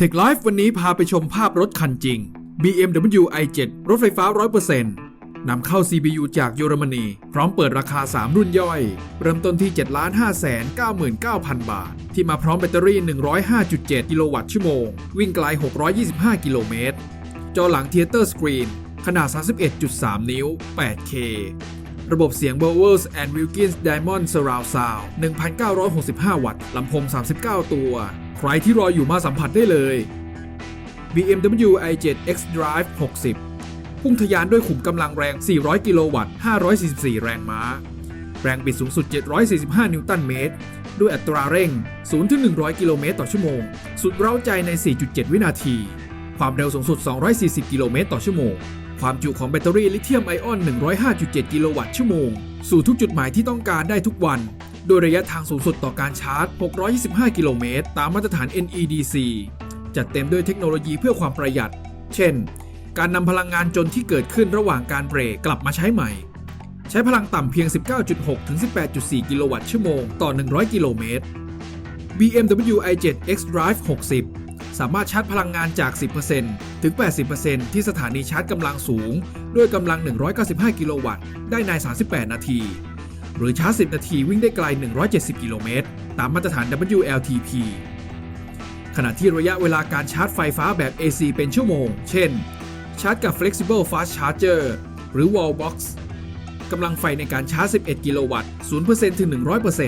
Tech Life วันนี้พาไปชมภาพรถคันจริง BMW i7 รถไฟฟ้า 100%นำเข้า CPU จากเยอรมนี พร้อมเปิดราคา 3 รุ่นย่อย เริ่มต้นที่ 7,599,000 บาท ที่มาพร้อมแบตเตอรี่ 105.7 กิโลวัตต์ชั่วโมง วิ่งไกล 625 กิโลเมตร จอหลังเทเตอร์สกรีน ขนาด 31.3 นิ้ว 8K ระบบเสียง Bowers and Wilkins Diamond Surround Sound 1,965 วัตต์ ลำโพง 39 ตัว ใครที่รออยู่มาสัมผัสได้เลย BMW i7 xDrive 60 พุ่งทะยานด้วยขุมกำลังแรง 400 กิโลวัตต์ 544 แรงม้า แรงบิดสูงสุด 745 นิวตันเมตร ด้วยอัตราเร่ง 0-100 กิโลเมตรต่อชั่วโมง สุดเร้าใจใน 4.7 วินาที ความเร็วสูงสุด 240 กิโลเมตรต่อชั่วโมง ความจุของแบตเตอรี่ลิเธียมไอออน 105.7 กิโลวัตต์ชั่วโมง สู่ทุกจุดหมายที่ต้องการได้ทุกวัน โดยระยะทางสูงสุดต่อการชาร์จ 625 กิโลเมตร ตามมาตรฐาน NEDC จัดเต็มด้วยเทคโนโลยีเพื่อความประหยัด เช่น การนำพลังงานจนที่เกิดขึ้นระหว่างการเบรกกลับมาใช้ใหม่ ใช้พลังต่ำเพียง 19.6 ถึง 18.4 กิโลวัตต์ชั่วโมงต่อ 100 กิโลเมตร BMW i7 xDrive 60 สามารถชาร์จพลังงานจาก 10%ถึง 80%ที่สถานีชาร์จกำลังสูง ด้วยกำลัง 195 กิโลวัตต์ ได้ใน 38 นาที หรือชาร์จ10 นาทีวิ่งได้ไกล 170 กิโลเมตร ตามมาตรฐาน WLTP ขณะที่ระยะเวลาการชาร์จไฟฟ้าแบบ AC เป็นชั่วโมง เช่น ชาร์จกับ Flexible Fast Charger หรือ Wallbox กำลังไฟในการชาร์จ 11 กิโลวัตต์ 0%ถึง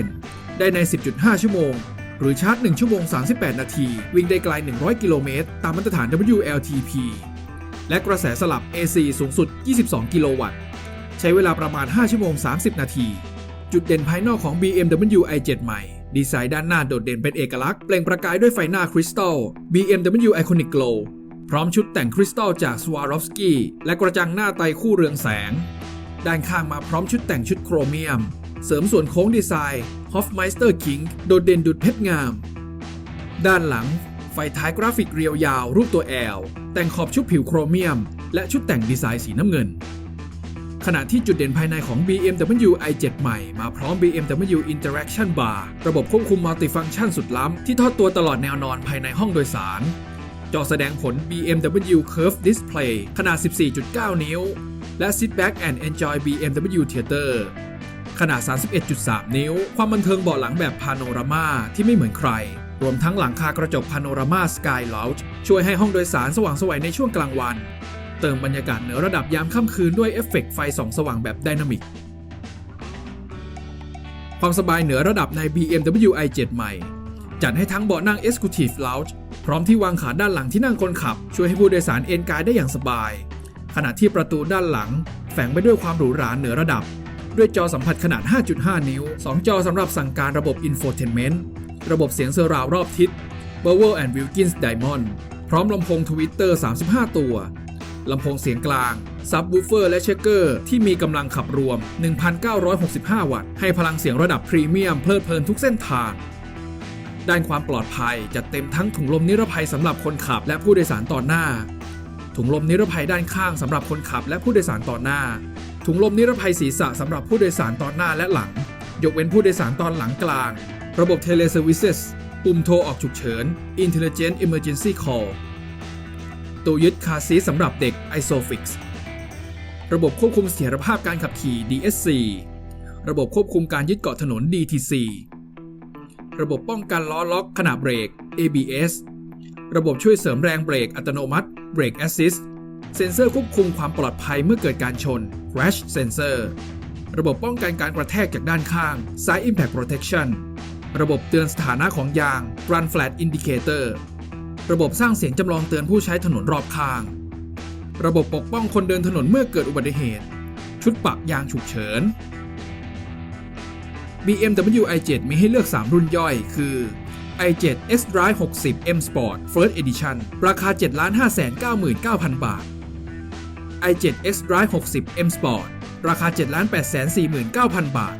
100%ได้ใน 10.5 ชั่วโมง หรือชาร์จ 1 ชั่วโมง 38 นาที วิ่งได้ไกล 100 กิโลเมตร ตามมาตรฐาน WLTP และกระแสสลับ AC สูงสุด 22 กิโลวัตต์ ใช้เวลาประมาณ 5 ชั่วโมง 30 นาที จุดเด่นภายนอกของ BMW i7 ใหม่ ดีไซน์ด้านหน้าโดดเด่นเป็นเอกลักษณ์เปล่งประกายด้วยไฟหน้าคริสตัล BMW Iconic Glow พร้อมชุดแต่งคริสตัลจาก Swarovski และกระจังหน้าไตคู่เรืองแสง ด้านข้างมาพร้อมชุดแต่งชุดโครเมียม เสริมส่วนโค้งดีไซน์ Hofmeister King โดดเด่นดุดเพชรงาม ด้านหลัง ไฟท้ายกราฟิกเรียวยาว รูปตัว L แต่งขอบชุดผิวโครเมียม และชุดแต่งดีไซน์สีน้ำเงิน ขณะที่จุดเด่นภายในของ BMW i7 ใหม่มาพร้อม BMW Interaction Bar ระบบควบคุมมัลติฟังก์ชันสุดล้ำ ที่ทอดตัวตลอดแนวนอนภายในห้องโดยสาร จอแสดงผล BMW Curve Display ขนาด 14.9 นิ้ว และ Sit Back and Enjoy BMW Theater ขนาด 31.3 นิ้ว ความบันเทิงเบาะหลังแบบพาโนรามาที่ไม่เหมือนใคร รวมทั้งหลังคากระจกพาโนรามาสกายล u จช่วยให้ห้องโดยสารสว่างสวยในช่วงกลางวัน เติมบรรยากาศเหนือระดับยามค่ำคืนด้วยเอฟเฟกต์ไฟส่องสว่างแบบไดนามิก ความสบายเหนือระดับใน BMW i7 ใหม่ จัดให้ทั้งเบาะนั่ง Executive Lounge พร้อมที่วางขาด้านหลังที่นั่งคนขับ ช่วยให้ผู้โดยสารเอนกายได้อย่างสบาย ขณะที่ประตูด้านหลัง แฝงไปด้วยความหรูหราเหนือระดับ ด้วยจอสัมผัสขนาด 5.5 นิ้ว 2 จอสำหรับสั่งการระบบ Infotainment ระบบเสียงเซอร์ราวรอบทิศ b o w e r and Wilkins Diamond พร้อมลำโพงทวิตเตอร์35 ตัว ลำโพงเสียงกลาง ซับวูเฟอร์และเชคเกอร์ที่มีกำลังขับรวม 1,965 วัตต์ ให้พลังเสียงระดับพรีเมียมเพลิดเพลินทุกเส้นทาง ด้านความปลอดภัยจัดเต็มทั้งถุงลมนิรภัยสำหรับคนขับและผู้โดยสารต่อหน้า ถุงลมนิรภัยด้านข้างสำหรับคนขับและผู้โดยสารต่อหน้า ถุงลมนิรภัยศีรษะสำหรับผู้โดยสารตอนหน้าและหลัง ยกเว้นผู้โดยสารตอนหลังกลาง ระบบ Teleservices ปุ่มโทรออกฉุกเฉิน Intelligent Emergency Call ตัวยึดคาซีสำหรับเด็ก ISOFIX ระบบควบคุมเสถียรภาพการขับขี่ DSC ระบบควบคุมการยึดเกาะถนน DTC ระบบป้องกันล้อล็อกขณะเบรก ABS ระบบช่วยเสริมแรงเบรกอัตโนมัติ Brake Assist เซ็นเซอร์ควบคุมความปลอดภัยเมื่อเกิดการชน Crash Sensor ระบบป้องกันการกระแทกจากด้านข้าง Side Impact Protection ระบบเตือนสถานะของยาง Run Flat Indicator ระบบสร้างเสียงจำลองเตือนผู้ใช้ถนนรอบข้าง ระบบปกป้องคนเดินถนนเมื่อเกิดอุบัติเหตุ ชุดปรับยางฉุกเฉิน BMW i7 มีให้เลือก 3 รุ่นย่อยคือ i7 xDrive 60 M Sport First Edition ราคา 7,599,000 บาท i7 xDrive 60 M Sport ราคา 7,849,000 บาท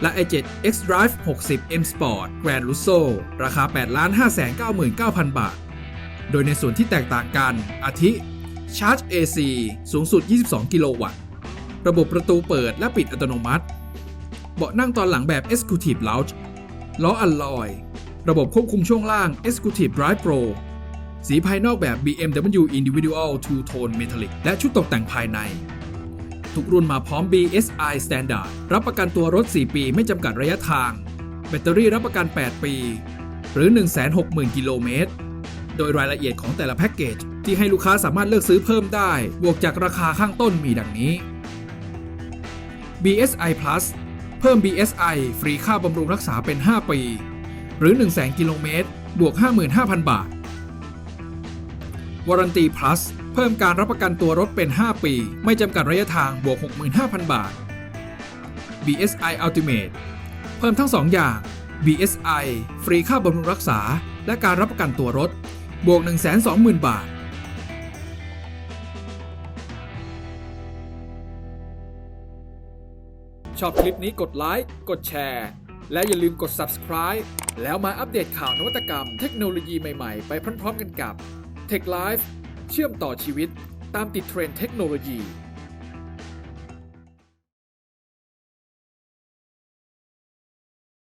และ i7 xDrive 60 M Sport Grand Lusso ราคา 8,599,000 บาท โดยในส่วนที่แตกต่างกัน อาทิ ชาร์จ AC สูงสุด 22 กิโลวัตต์ ระบบประตูเปิดและปิดอัตโนมัติ เบาะนั่งตอนหลังแบบ Executive Lounge ล้ออัลลอย ระบบควบคุมช่วงล่าง Executive Drive Pro สีภายนอกแบบ BMW Individual Two Tone Metallic และชุดตกแต่งภายใน ทุกรุ่นมาพร้อม BSI Standard รับประกันตัวรถ 4 ปีไม่จำกัดระยะทาง แบตเตอรี่รับประกัน 8 ปี หรือ 160,000 กิโลเมตร โดยรายละเอียดของแต่ละแพ็กเกจ ที่ให้ลูกค้าสามารถเลือกซื้อเพิ่มได้ บวกจากราคาข้างต้นมีดังนี้ BSI Plus เพิ่ม BSI ฟรีค่าบำรุงรักษาเป็น 5 ปี หรือ 100,000 กิโลเมตร บวก 55,000 บาท Warranty Plus เพิ่มการรับประกันตัวรถเป็น 5 ปี ไม่จำกัดระยะทางบวก 65,000 บาท BSI Ultimate เพิ่มทั้ง 2 อย่าง BSI ฟรีค่าบำรุงรักษา และการรับประกันตัวรถ บวก 120,000 บาท ชอบคลิปนี้กดไลค์ กดแชร์ และอย่าลืมกด subscribe แล้วมาอัปเดตข่าวนวัตกรรมเทคโนโลยีใหม่ ๆ ไปพร้อม ๆ กันกับ Tech Life เชื่อมต่อชีวิตตามติดเทรนด์เทคโนโลยี